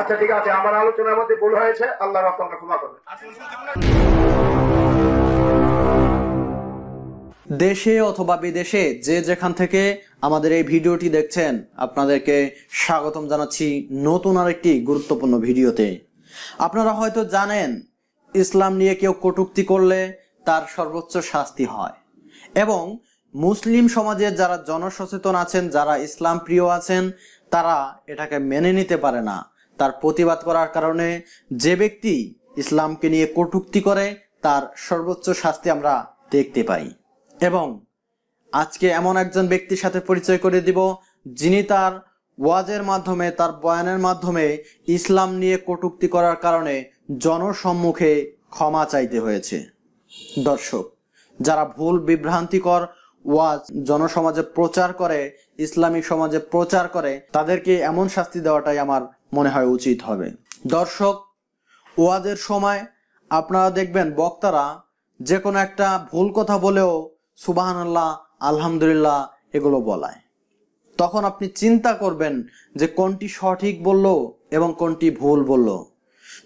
আচ্ছা ঠিক আছে, আমার আলোচনার মধ্যে ভুল হয়েছে, আল্লাহ আপনাকে ক্ষমা করবেন। দেশে অথবা বিদেশে যে যেখান থেকে আমাদের এই ভিডিওটি দেখছেন, আপনাদেরকে স্বাগতম জানাচ্ছি নতুন আরেকটি গুরুত্বপূর্ণ ভিডিওতে। আপনারা হয়তো জানেন, ইসলাম নিয়ে কেউ কটুক্তি করলে তার সর্বোচ্চ শাস্তি হয়। এবং মুসলিম সমাজে যারা জনসচেতন আছেন, যারা ইসলাম প্রিয় আছেন, তারা এটাকে মেনে নিতে পারে না। তার প্রতিবাদ করার কারণে যে ব্যক্তি ইসলামকে নিয়ে কটূক্তি করে, তার সর্বোচ্চ শাস্তি আমরা দেখতে পাই। এবং আজকে এমন একজন ব্যক্তির সাথে পরিচয় করে দিব, যিনি তার ওয়াজের মাধ্যমে, তার বয়ানের মাধ্যমে ইসলাম নিয়ে কটূক্তি করার কারণে জনসম্মুখে ক্ষমা চাইতে হয়েছে। দর্শক, যারা ভুল বিভ্রান্তিকর ওয়াজ জনসমাজে প্রচার করে ইসলামিক সমাজে প্রচার করে, তাদেরকে এমন শাস্তি দেওয়াটাই আমার মনে হয় উচিত হবে। দর্শক, ওয়াজের সময় আপনারা দেখবেন বক্তারা যে কোনো একটা ভুল কথা বলেও সুবাহান আল্লাহ আলহামদুলিল্লাহ এগুলো বলায়। তখন আপনি চিন্তা করবেন যে কোনটি সঠিক বলল এবং কোনটি ভুল বলল।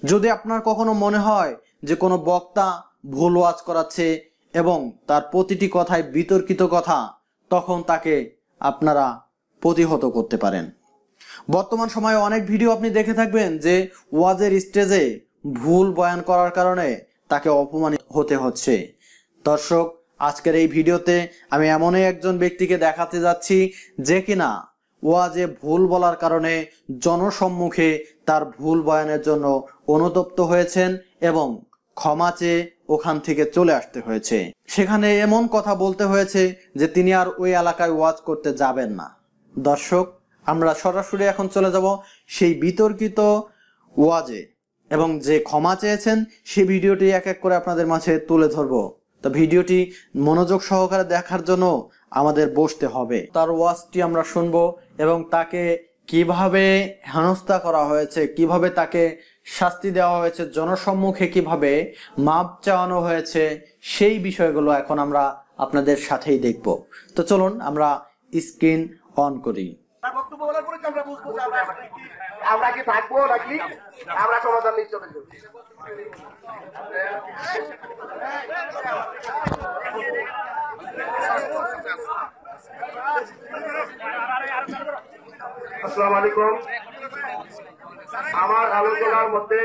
যদি আপনার কখনো মনে হয় যে কোনো বক্তা ভুল ওয়াজ করাচ্ছে এবং তার প্রতিটি কথায় বিতর্কিত কথা তখন তাকে আপনারা প্রতিহত করতে পারেন। বর্তমান সময়ে অনেক ভিডিও আপনি দেখে থাকবেন যে ওয়াজের স্টেজে ভুল বয়ান করার কারণে তাকে অপমানিত হতে হচ্ছে। দর্শক, আজকের এই ভিডিওতে আমি এমনই একজন ব্যক্তিকে দেখাতে যাচ্ছি যে কিনা ওয়াজে ভুল বলার কারণে জনসম্মুখে তার ভুল বয়ানের জন্য অনুতপ্ত হয়েছেন এবং ক্ষমা চেয়ে ওখান থেকে চলে আসতে হয়েছে। সেখানে এমন কথা বলতে হয়েছে যে তিনি আর ওই এলাকায় ওয়াজ করতে যাবেন না। দর্শক, আমরা সরাসরি এখন চলে যাব সেই বিতর্কিত ওয়াজে এবং যে ক্ষমা চেয়েছেন সেই ভিডিওটি এক এক করে আপনাদের মাঝে তুলে ধরবো। তো ভিডিওটি মনোযোগ সহকারে দেখার জন্য আমাদের বসতে হবে। তার ওয়াজটি আমরা শুনব এবং তাকে কীভাবে হেনস্থা করা হয়েছে, কীভাবে তাকে শাস্তি দেওয়া হয়েছে। জনসম্মুখে কীভাবে মাপ চাওয়ানো হয়েছে, সেই বিষয়গুলো এখন আমরা আপনাদের সাথেই দেখব। তো চলুন, আমরা স্ক্রিন অন করি। আসসালামু আলাইকুম। আমার আলোচনার মধ্যে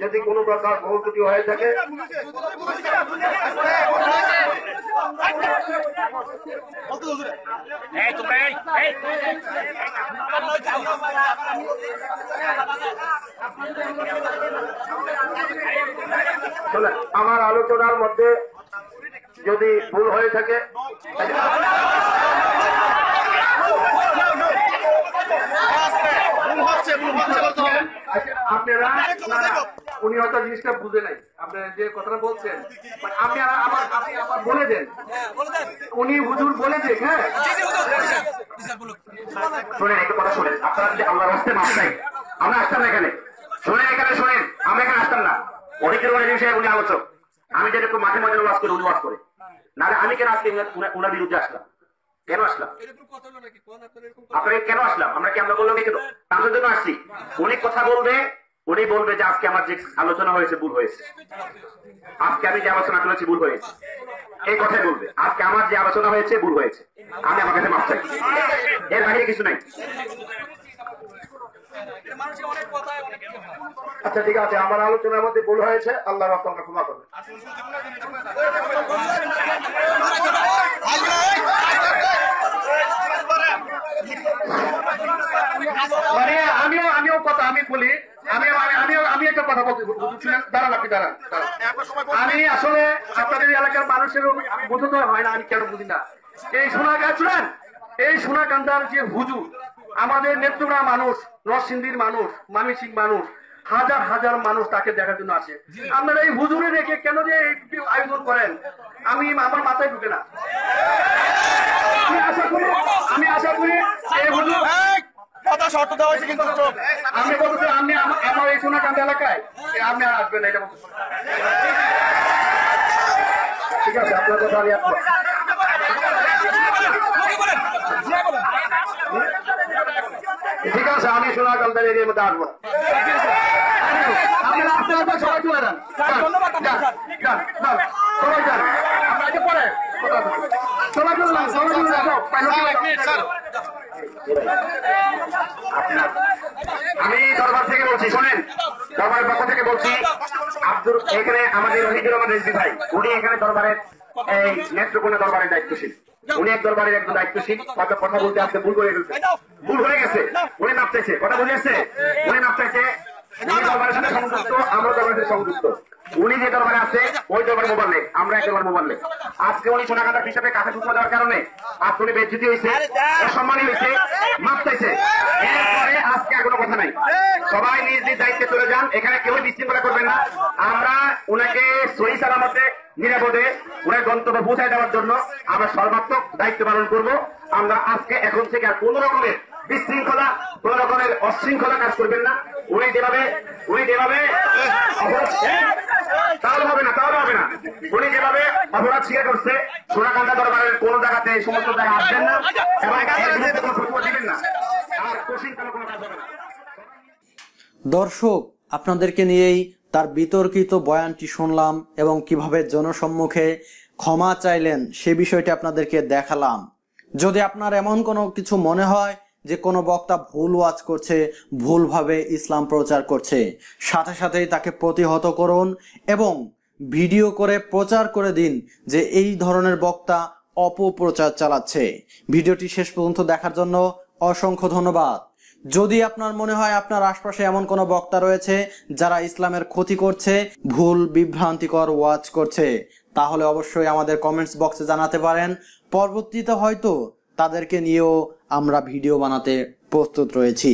যদি কোনো প্রকার ভুল ত্রুটি হয়ে থাকে আমার আলোচনার মধ্যে যদি ভুল হয়ে থাকে আপনারা না, না, উনি হয়তো জিনিসটা বুঝে নাই। আপনি যে কথাটা বলছেন মানে আপনি আর- আপনি আবার বলে দেন। উনি হুজুর বলে দেন হ্যাঁ। শোনেন একটু কথা শোনেন। আপনারা যদি আল্লাহ রাস্তায় মাপ চাই আমরা আসতাম না এখানে। শোনেন এখানে শোনেন আমরা এখানে আসতাম না। অনেকের অনেক বিষয়ে উনি আলোচক। আমি যেন একটু মাঠে মাঝে ওয়াজ করি উনি ওয়াজ করে। নাহলে আমি কেন আজকে উনার বিরুদ্ধে আসলাম? কেন আসলাম? আপনাকে কেন আসলাম? আমরা কি আমরা বললাম কেন তার জন্য আসছি। উনি কথা বলবে উনি বলবে যে আজকে আমার যে আলোচনা হয়েছে ভুল হয়েছে। আজকে আমি যে আলোচনা করেছি ভুল হয়েছে। এই কথাই বলবে। আজকে আমার যে আলোচনা হয়েছে ভুল হয়েছে। আমি আমার কাছে মাপ চাই। এর বাইরে কিছু নাই। আচ্ছা ঠিক আছে। আমার আলোচনার মধ্যে ভুল হয়েছে। আল্লাহ আপনাকে ক্ষমা করবে মানে আমিও আমিও কথা আমি বলি আমি আমি- আমি একটা কথা বলতে দাঁড়ান আপনি দাঁড়ান। আমি আসলে আপনাদের এলাকার মানুষের বোধ হয় না আমি কেন বুঝি না। এই শুনেন? এই সোনাকান্দার যে হুজুর আমাদের নেত্রুরা মানুষ নরসিংদীর মানুষ মামিসিং মানুষ হাজার হাজার মানুষ তাকে দেখার জন্য আসে। আপনারা এই হুজুরে রেখে কেন যে আয়োজন করেন? আমি আমার মাথায় ঢুকে না। আমি আশা করি আমি আশা করি এই হুজুর কথা শর্ত দেওয়া হয়েছে কিন্তু চোখ। আমি বলতে আপনি আমা- আমার এই সোনাকান্ত এলাকায়? আপনি আর আসবেন না, এটা বলতে ঠিক আছে আপনার কথা আমি ঠিক আছে আমি সোনাকান্তের এরিয়ার মধ্যে আসব। আপনারা আস্তে সবাই চলে যান। স্যার, ধন্যবাদ সবাই যান। পরে সবাই চলে যান সবাই চলে যান। আমি দরবার থেকে বলছি, শোনেন, দরবারের পক্ষ থেকে বলছি, আব্দুল, এখানে আমাদের রহিদুর রহমান রেজবি ভাই, উনি এখানে দরবারের, এই নেত্রকোনা দরবারের দায়িত্বশীল। উনি এক দরবারের একজন দায়িত্বশীল হয়তো কথা বলতে আসতে ভুল করে ফেলছে। ভুল হয়ে গেছে, উনি নাপ চাইছে কথা বুঝে আসছে? উনি নাপ চাইছে উনি দরবারের সাথে সংযুক্ত, আমরা দরবারের সাথে সংযুক্ত। উনি যে দরবারে আছে, ওই দরবার মোবাইল নেই, আমরা এক দরবার মোবাইল নেই। আজকে উনি সোনাকাটা হিসাবে কাছে ঢুকতে দেওয়ার কারণে, আজকে উনি বেজ্জিতি হয়েছে, অসম্মানী হয়েছে, মাপ চাইছে। আজকে আর কোনো কথা নাই। সবাই নিজ নিজ দায়িত্বে চলে যান এখানে কেউ বিশৃঙ্খলা করবেন না। আমরা উনাকে সহি সালামতে নিরাপদে উনার গন্তব্যে পৌঁছায় দেওয়ার জন্য আমরা সর্বাত্মক দায়িত্ব পালন করব। আমরা আজকে এখন থেকে আর কোন রকমের বিশৃঙ্খলা কোন রকমের অশৃঙ্খলা কাজ করবেন না। উনি যেভাবে উনি যেভাবে তাহলে হবে না তাহলে হবে না। উনি যেভাবে অপরাধ স্বীকার করছে সোনাকান্দা দরবারের কোন জায়গাতে সমস্ত জায়গায় আসবেন না। এবং এর কোনো দিবেন না। দর্শক, আপনাদেরকে নিয়েই তার বিতর্কিত বয়ানটি শুনলাম এবং কীভাবে জনসম্মুখে ক্ষমা চাইলেন সে বিষয়টি আপনাদেরকে দেখালাম। যদি আপনার এমন কোনো কিছু মনে হয় যে কোনো বক্তা ভুল ওয়াজ করছে, ভুলভাবে ইসলাম প্রচার করছে, সাথে সাথেই তাকে প্রতিহত করুন এবং ভিডিও করে প্রচার করে দিন যে এই ধরনের বক্তা অপপ্রচার চালাচ্ছে। ভিডিওটি শেষ পর্যন্ত দেখার জন্য অসংখ্য ধন্যবাদ। যদি আপনার মনে হয় আপনার আশপাশে এমন কোনো বক্তা রয়েছে যারা ইসলামের ক্ষতি করছে, ভুল, বিভ্রান্তিকর ওয়াজ করছে, তাহলে অবশ্যই আমাদের কমেন্টস বক্সে জানাতে পারেন। পরবর্তীতে হয়তো তাদেরকে নিয়েও আমরা ভিডিও বানাতে প্রস্তুত রয়েছি।